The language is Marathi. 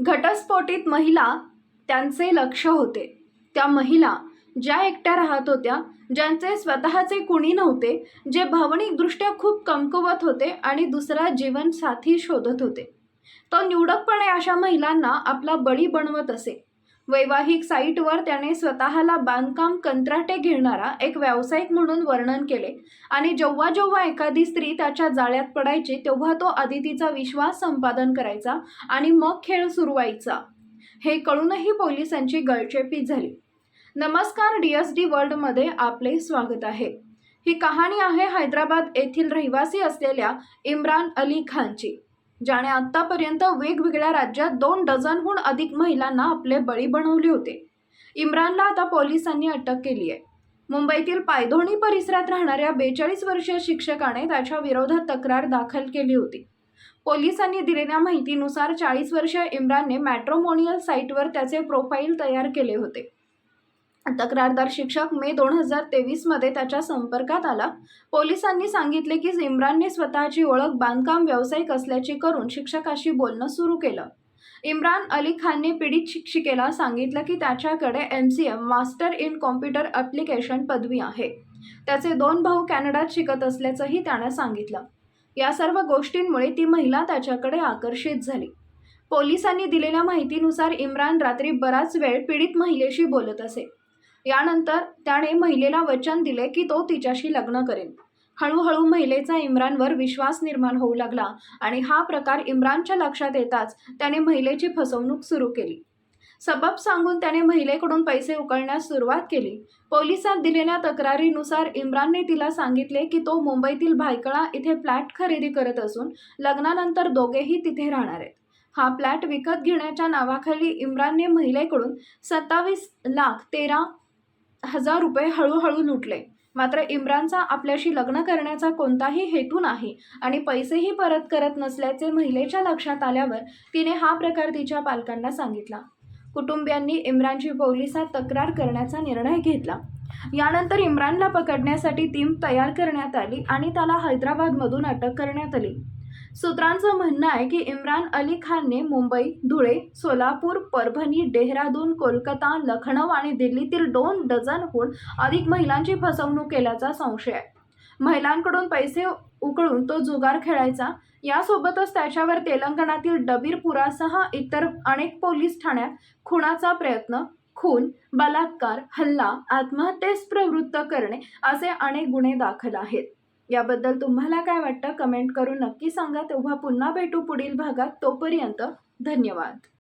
घटस्फोटीत महिला त्यांचे लक्ष होते. त्या महिला ज्या एकट्या राहत होत्या ज्यांचे स्वतःचे कुणी नव्हते जे भावनिकदृष्ट्या खूप कमकुवत होते आणि दुसरा जीवनसाथी शोधत होते. तो निवडकपणे अशा महिलांना आपला बळी बनवत असे. वैवाहिक साईटवर त्याने स्वतःला बांधकाम कंत्राटे घेणारा एक व्यावसायिक म्हणून वर्णन केले. आणि जेव्हा जेव्हा एखादी स्त्री त्याच्या जाळ्यात पडायची तेव्हा तो आदितीचा विश्वास संपादन करायचा आणि मग खेळ सुरू व्हायचा. हे कळूनही पोलिसांची गळचेपी झाली. नमस्कार डी एस डी वर्ल्डमध्ये आपले स्वागत आहे. ही कहाणी आहे हैदराबाद येथील रहिवासी असलेल्या इम्रान अली खानची. ज्याने आत्तापर्यंत वेगवेगळ्या राज्यात दोन डझनहून अधिक महिलांना आपले बळी बनवले होते. इम्रानला आता पोलिसांनी अटक केली आहे मुंबईतील पायधोणी परिसरात राहणाऱ्या बेचाळीस वर्षीय शिक्षकाने त्याच्या विरोधात तक्रार दाखल केली होती. पोलिसांनी दिलेल्या माहितीनुसार चाळीस वर्षीय इम्रानने मॅट्रोमोनियल साईटवर त्याचे प्रोफाईल तयार केले होते. तक्रारदार शिक्षक मे दोन हजार तेवीसमध्ये त्याच्या संपर्कात आला. पोलिसांनी सांगितले की इम्रानने स्वतःची ओळख बांधकाम व्यावसायिक असल्याची करून शिक्षकाशी बोलणं सुरू केलं. इम्रान अली खानने पीडित शिक्षिकेला सांगितलं की त्याच्याकडे M C M master in computer application पदवी आहे. त्याचे दोन भाऊ कॅनडात शिकत असल्याचंही त्यानं सांगितलं. या सर्व गोष्टींमुळे ती महिला त्याच्याकडे आकर्षित झाली. पोलिसांनी दिलेल्या माहितीनुसार इम्रान रात्री बराच वेळ पीडित महिलेशी बोलत असे. यानंतर त्याने महिलेला वचन दिले की तो तिच्याशी लग्न करेल हळूहळू महिलेचा इम्रानवर विश्वास निर्माण होऊ लागला आणि हा प्रकार इम्रानच्या लक्षात येताच त्याने महिलेची फसवणूक सुरू केली. सबब सांगून त्याने महिलेकडून पैसे उकळण्यास सुरुवात केली. पोलिसात दिलेल्या तक्रारीनुसार इम्रानने तिला सांगितले की तो मुंबईतील भायकळा इथे फ्लॅट खरेदी करत असून लग्नानंतर दोघेही तिथे राहणार आहेत. हा फ्लॅट विकत घेण्याच्या नावाखाली इम्रानने महिलेकडून सत्तावीस लाख तेरा हजार रुपये हळूहळू लुटले. मात्र इम्रानचा आपल्याशी लग्न करण्याचा कोणताही हेतू नाही आणि पैसेही परत करत नसल्याचे महिलेच्या लक्षात आल्यावर तिने हा प्रकार तिच्या पालकांना सांगितला. कुटुंबियांनी इम्रानची पोलिसात तक्रार करण्याचा निर्णय घेतला. यानंतर इम्रानला पकडण्यासाठी टीम तयार करण्यात आली आणि त्याला हैदराबादमधून अटक करण्यात आली. सूत्रांचं म्हणणं आहे की इम्रान अली खानने मुंबई धुळे सोलापूर परभणी डेहराडून कोलकाता लखनौ आणि दिल्लीतील दोन डझनहून अधिक महिलांची फसवणूक केल्याचा संशय आहे. महिलांकडून पैसे उकळून तो जुगार खेळायचा. यासोबतच त्याच्यावर तेलंगणातील डबीरपुरासह इतर अनेक पोलीस ठाण्यात खुनाचा प्रयत्न खून बलात्कार हल्ला आत्महत्येस प्रवृत्त करणे असे अनेक गुन्हे दाखल आहेत. याबद्दल तुम्हाला काय वाटतं? कमेंट करून नक्की सांगा. तेव्हा पुन्हा भेटू पुढील भागात. तोपर्यंत धन्यवाद.